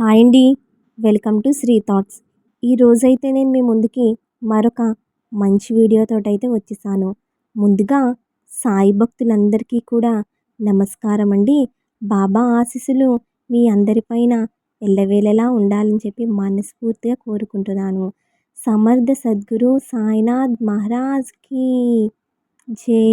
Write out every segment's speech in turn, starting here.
Hi అండి. Welcome to Sri thoughts. ఈరోజైతే నేను మీ ముందుకి మరొక మంచి వీడియోతో అయితే వచ్చేసాను. ముందుగా సాయి భక్తులందరికీ కూడా నమస్కారం అండి. బాబా ఆశీస్సులు మీ అందరిపైన ఎల్లవేళలా ఉండాలని చెప్పి మనస్ఫూర్తిగా కోరుకుంటున్నాను. సమర్థ సద్గురు సాయినాథ్ మహారాజ్కి జై.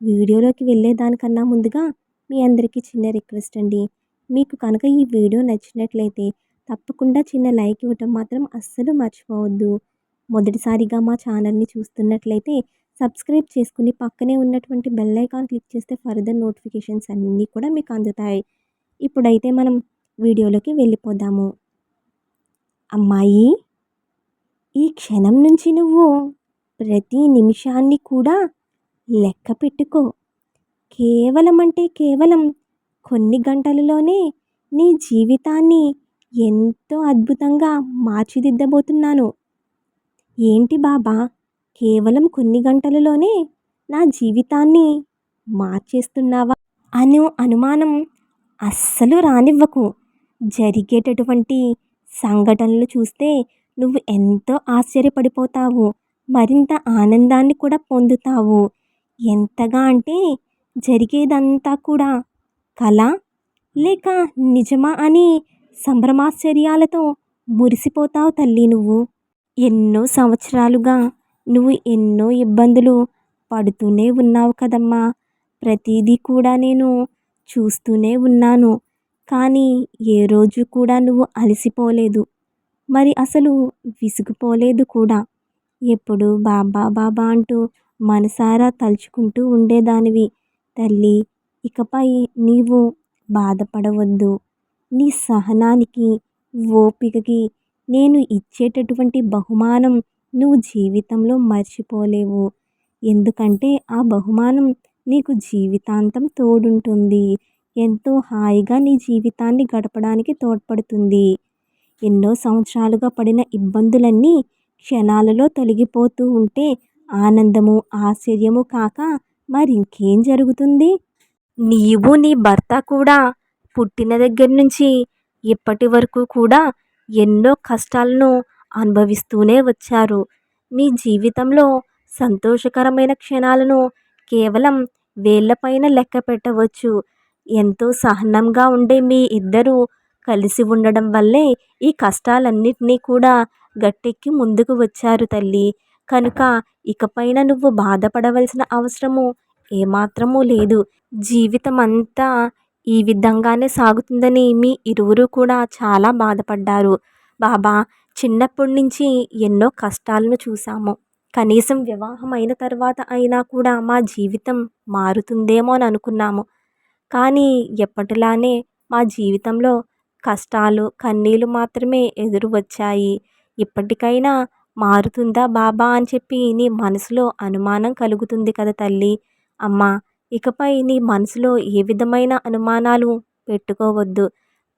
వీడియోలోకి వెళ్ళేదానికన్నా ముందుగా మీ అందరికీ చిన్న రిక్వెస్ట్ అండి. మీకు కనుక ఈ వీడియో నచ్చినట్లయితే తప్పకుండా చిన్న లైక్ ఇవ్వటం మాత్రం అస్సలు మర్చిపోవద్దు. మొదటిసారిగా మా ఛానల్ని చూస్తున్నట్లయితే సబ్స్క్రైబ్ చేసుకుని పక్కనే ఉన్నటువంటి బెల్ ఐకాన్ క్లిక్ చేస్తే ఫర్దర్ నోటిఫికేషన్స్ అన్నీ కూడా మీకు అందుతాయి. ఇప్పుడైతే మనం వీడియోలోకి వెళ్ళిపోదాము. అమ్మాయి ఈ క్షణం నుంచి నువ్వు ప్రతి నిమిషాన్ని కూడా లెక్క పెట్టుకో. కేవలం అంటే కేవలం కొన్ని గంటలలోనే నీ జీవితాన్ని ఎంతో అద్భుతంగా మార్చిదిద్దబోతున్నాను. ఏంటి బాబా కేవలం కొన్ని గంటలలోనే నా జీవితాన్ని మార్చేస్తున్నావా? అను అనుమానం అస్సలు రానివ్వకు. జరిగేటటువంటి సంఘటనలు చూస్తే నువ్వు ఎంతో ఆశ్చర్యపడిపోతావు. మరింత ఆనందాన్ని కూడా పొందుతావు. ఎంతగా అంటే జరిగేదంతా కూడా కళ లేక నిజమా అని సంభ్రమాశ్చర్యాలతో మురిసిపోతావు తల్లి నువ్వు. ఎన్నో సంవత్సరాలుగా నువ్వు ఎన్నో ఇబ్బందులు పడుతూనే ఉన్నావు కదమ్మా. ప్రతిదీ కూడా నేను చూస్తూనే ఉన్నాను. కానీ ఏ రోజు కూడా నువ్వు అలసిపోలేదు. మరి అసలు విసిగిపోలేదు కూడా. ఎప్పుడు బాబా బాబా అంటూ మనసారా తలుచుకుంటూ ఉండేదానివి. తల్లి ఇకపై నీవు బాధపడవద్దు. నీ సహనానికి ఓపికకి నేను ఇచ్చేటటువంటి బహుమానం నువ్వు జీవితంలో మర్చిపోలేవు. ఎందుకంటే ఆ బహుమానం నీకు జీవితాంతం తోడుంటుంది. ఎంతో హాయిగా నీ జీవితాన్ని గడపడానికి తోడ్పడుతుంది. ఎన్నో సంవత్సరాలుగా పడిన ఇబ్బందులన్నీ క్షణాలలో తొలగిపోతూ ఉంటే ఆనందము ఆశ్చర్యము కాక మరింకేం జరుగుతుంది? నీవు నీ భర్త కూడా పుట్టిన దగ్గర నుంచి ఇప్పటి వరకు కూడా ఎన్నో కష్టాలను అనుభవిస్తూనే వచ్చారు. మీ జీవితంలో సంతోషకరమైన క్షణాలను కేవలం వేళ్ళపైన లెక్క పెట్టవచ్చు. ఎంతో సహనంగా ఉండే మీ ఇద్దరూ కలిసి ఉండడం వల్లే ఈ కష్టాలన్నింటినీ కూడా గట్టెక్కి ముందుకు వచ్చారు తల్లి. కనుక ఇకపైన నువ్వు బాధపడవలసిన అవసరము ఏమాత్రమూ లేదు. జీవితం అంతా ఈ విధంగానే సాగుతుందని మీ ఇరువురు కూడా చాలా బాధపడ్డారు. బాబా చిన్నప్పటి నుంచి ఎన్నో కష్టాలను చూసాము కనీసం వివాహం అయిన తర్వాత అయినా కూడా మా జీవితం మారుతుందేమో అని అనుకున్నాము. కానీ ఎప్పటిలానే మా జీవితంలో కష్టాలు కన్నీళ్ళు మాత్రమే ఎదురు వచ్చాయి ఇప్పటికైనా మారుతుందా బాబా అని చెప్పి నీ మనసులో అనుమానం కలుగుతుంది కదా తల్లి. అమ్మా ఇకపై నీ మనసులో ఏ విధమైన అనుమానాలు పెట్టుకోవద్దు.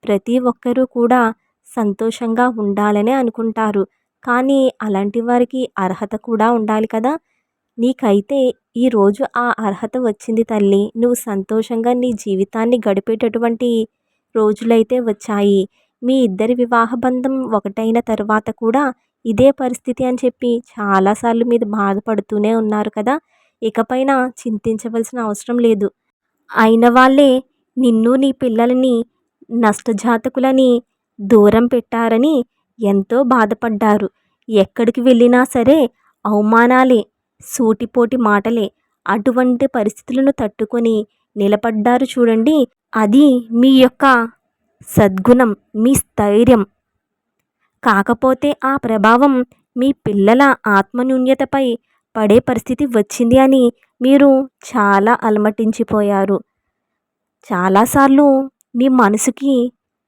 ప్రతి ఒక్కరూ కూడా సంతోషంగా ఉండాలనే అనుకుంటారు. కానీ అలాంటి వారికి అర్హత కూడా ఉండాలి కదా? నీకైతే ఈరోజు ఆ అర్హత వచ్చింది తల్లి. నువ్వు సంతోషంగా నీ జీవితాన్ని గడిపేటటువంటి రోజులైతే వచ్చాయి. మీ ఇద్దరి వివాహ బంధం ఒకటైన తర్వాత కూడా ఇదే పరిస్థితి అని చెప్పి చాలాసార్లు మీరు బాధపడుతూనే ఉన్నారు కదా? ఇకపైన చింతించవలసిన అవసరం లేదు. అయిన వాళ్ళే నిన్ను నీ పిల్లలని నష్టజాతకులని దూరం పెట్టారని ఎంతో బాధపడ్డారు. ఎక్కడికి వెళ్ళినా సరే అవమానాలే సూటిపోటి మాటలే. అటువంటి పరిస్థితులను తట్టుకొని నిలబడ్డారు చూడండి. అది మీ యొక్క సద్గుణం మీ స్థైర్యం. కాకపోతే ఆ ప్రభావం మీ పిల్లల ఆత్మన్యూన్యతపై పడే పరిస్థితి వచ్చింది అని మీరు చాలా అలమటించిపోయారు. చాలాసార్లు మీ మనసుకి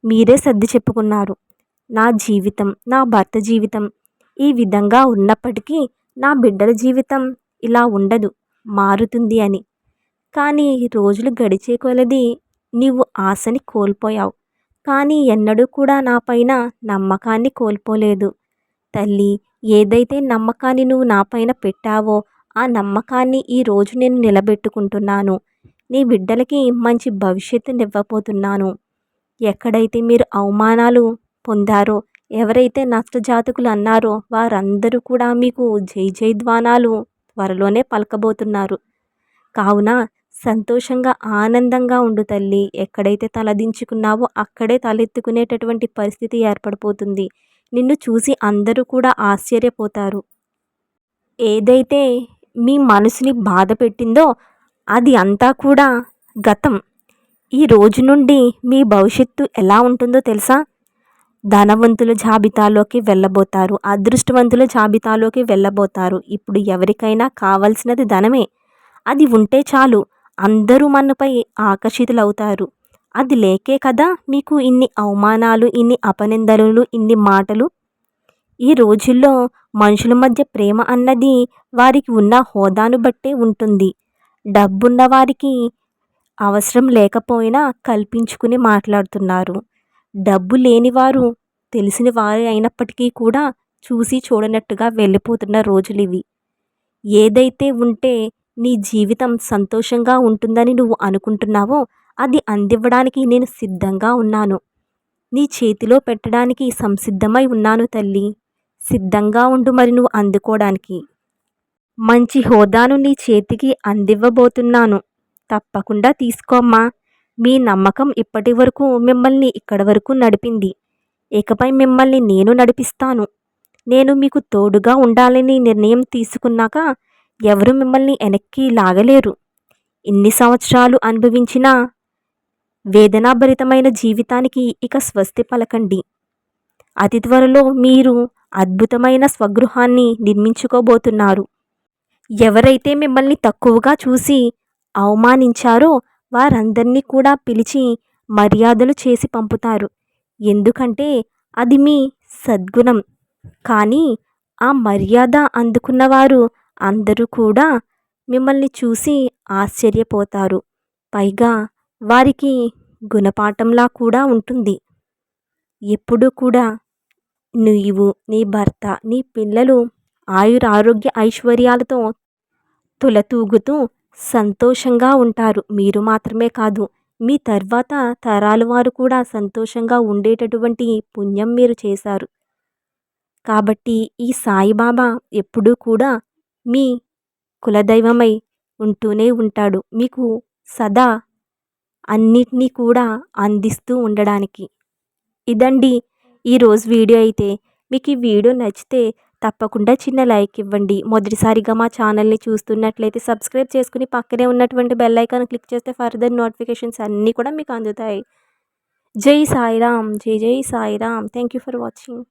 మీరే సర్ది చెప్పుకున్నారు. నా జీవితం నా భర్త జీవితం ఈ విధంగా ఉన్నప్పటికీ నా బిడ్డల జీవితం ఇలా ఉండదు మారుతుంది అని. కానీ రోజులు గడిచే కొలది నీవు ఆశని కోల్పోయావు. కానీ ఎన్నడూ కూడా నా పైన నమ్మకాన్ని కోల్పోలేదు. తల్లి ఏదైతే నమ్మకాన్ని నువ్వు నా పైన పెట్టావో ఆ నమ్మకాన్ని ఈరోజు నేను నిలబెట్టుకుంటున్నాను. నీ బిడ్డలకి మంచి భవిష్యత్తుని ఇవ్వబోతున్నాను. ఎక్కడైతే మీరు అవమానాలు పొందారో ఎవరైతే నష్టజాతకులు అన్నారో వారందరూ కూడా మీకు జై జయధ్వానాలు త్వరలోనే పలకబోతున్నారు. కావున సంతోషంగా ఆనందంగా ఉండు తల్లి. ఎక్కడైతే తలదించుకున్నావో అక్కడే తలెత్తుకునేటటువంటి పరిస్థితి ఏర్పడిపోతుంది. నిన్ను చూసి అందరూ కూడా ఆశ్చర్యపోతారు. ఏదైతే మీ మనసుని బాధ పెట్టిందో అది అంతా కూడా గతం. ఈ రోజు నుండి మీ భవిష్యత్తు ఎలా ఉంటుందో తెలుసా? ధనవంతుల జాబితాలోకి వెళ్ళబోతారు అదృష్టవంతుల జాబితాలోకి వెళ్ళబోతారు. ఇప్పుడు ఎవరికైనా కావలసినది ధనమే. అది ఉంటే చాలు అందరూ మనపై ఆకర్షితులవుతారు. అది లేకే కదా మీకు ఇన్ని అవమానాలు ఇన్ని అపనిందలు ఇన్ని మాటలు? ఈ రోజుల్లో మనుషుల మధ్య ప్రేమ అన్నది వారికి ఉన్న హోదాను బట్టే ఉంటుంది. డబ్బున్న వారికి అవసరం లేకపోయినా కల్పించుకుని మాట్లాడుతున్నారు. డబ్బు లేనివారు తెలిసిన వారు అయినప్పటికీ కూడా చూసి చూడనట్టుగా వెళ్ళిపోతున్న రోజులు ఇవి. ఏదైతే ఉంటే నీ జీవితం సంతోషంగా ఉంటుందని నువ్వు అనుకుంటున్నావో అది అందివ్వడానికి నేను సిద్ధంగా ఉన్నాను. నీ చేతిలో పెట్టడానికి సంసిద్ధమై ఉన్నాను తల్లి. సిద్ధంగా ఉండు మరి నువ్వు అందుకోవడానికి మంచి హోదాను నీ చేతికి అందివ్వబోతున్నాను. తప్పకుండా తీసుకోమ్మా మీ నమ్మకం ఇప్పటి వరకు మిమ్మల్ని ఇక్కడి వరకు నడిపింది. ఇకపై మిమ్మల్ని నేను నడిపిస్తాను. నేను మీకు తోడుగా ఉండాలని నిర్ణయం తీసుకున్నాక ఎవరు మిమ్మల్ని వెనక్కి లాగలేరు. ఇన్ని సంవత్సరాలు అనుభవించినా వేదనాభరితమైన జీవితానికి ఇక స్వస్తి పలకండి. అతి త్వరలో మీరు అద్భుతమైన స్వగృహాన్ని నిర్మించుకోబోతున్నారు. ఎవరైతే మిమ్మల్ని తక్కువగా చూసి అవమానించారో వారందరినీ కూడా పిలిచి మర్యాదలు చేసి పంపుతారు. ఎందుకంటే అది మీ సద్గుణం. కానీ ఆ మర్యాద అందుకున్నవారు అందరూ కూడా మిమ్మల్ని చూసి ఆశ్చర్యపోతారు. పైగా వారికి గుణపాఠంలా కూడా ఉంటుంది. ఎప్పుడూ కూడా నీవు నీ భర్త నీ పిల్లలు ఆయుర ఆరోగ్య ఐశ్వర్యాలతో తులతూగుతూ సంతోషంగా ఉంటారు. మీరు మాత్రమే కాదు మీ తర్వాత తరాల వారు కూడా సంతోషంగా ఉండేటటువంటి పుణ్యం మీరు చేశారు. కాబట్టి ఈ సాయిబాబా ఎప్పుడూ కూడా మీ కులదైవమై ఉంటూనే ఉంటాడు. మీకు సదా అన్నిటినీ కూడా అందిస్తూ ఉండడానికి. ఇదండి ఈరోజు వీడియో అయితే. మీకు ఈ వీడియో నచ్చితే తప్పకుండా చిన్న లైక్ ఇవ్వండి. మొదటిసారిగా మా ఛానల్ని చూస్తున్నట్లయితే సబ్స్క్రైబ్ చేసుకుని పక్కనే ఉన్నటువంటి బెల్ ఐకాన్ క్లిక్ చేస్తే ఫర్దర్ నోటిఫికేషన్స్ అన్నీ కూడా మీకు అందుతాయి. Jai Sairam Jai Jai Sairam. Thank you for watching.